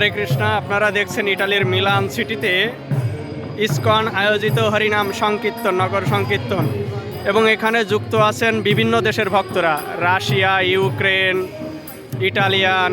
হরে কৃষ্ণ, আপনারা দেখছেন ইটালির মিলান সিটিতে ইসকন আয়োজিত হরিনাম সংকীর্তন, নগর সংকীর্তন। এবং এখানে যুক্ত আছেন বিভিন্ন দেশের ভক্তরা, রাশিয়া, ইউক্রেন, ইটালিয়ান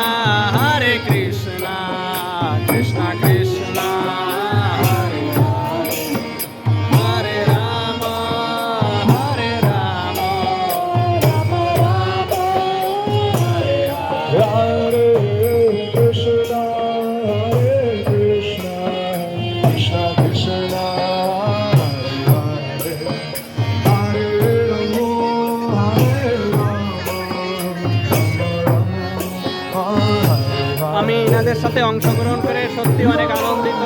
আমি এনাদের সাথে অংশগ্রহণ করে সত্যি অনেক আনন্দিত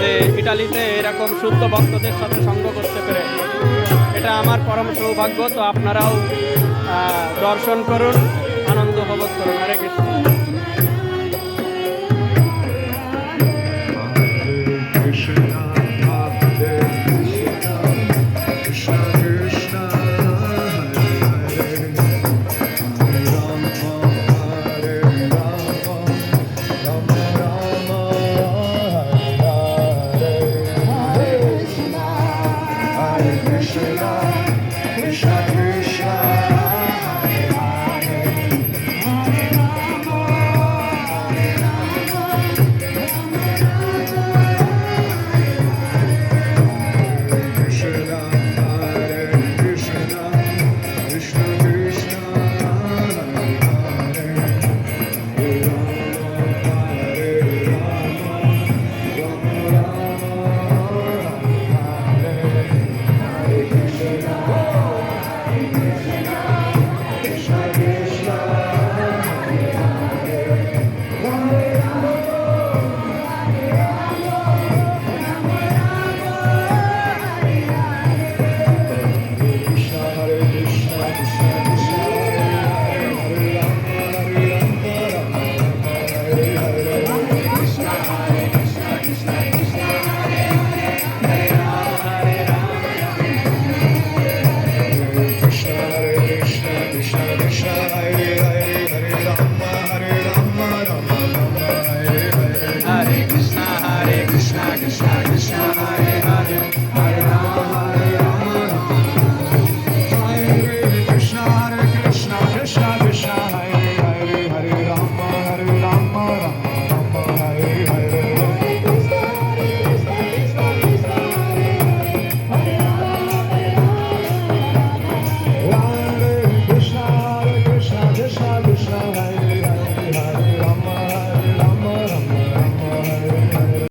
যে ইটালিতে এরকম শুদ্ধ ভক্তদের সাথে সঙ্গ করতে পেরে। এটা আমার পরম সৌভাগ্য, তো আপনারাও দর্শন করুন, আনন্দ উপভোগ করুন। হরে কৃষ্ণ।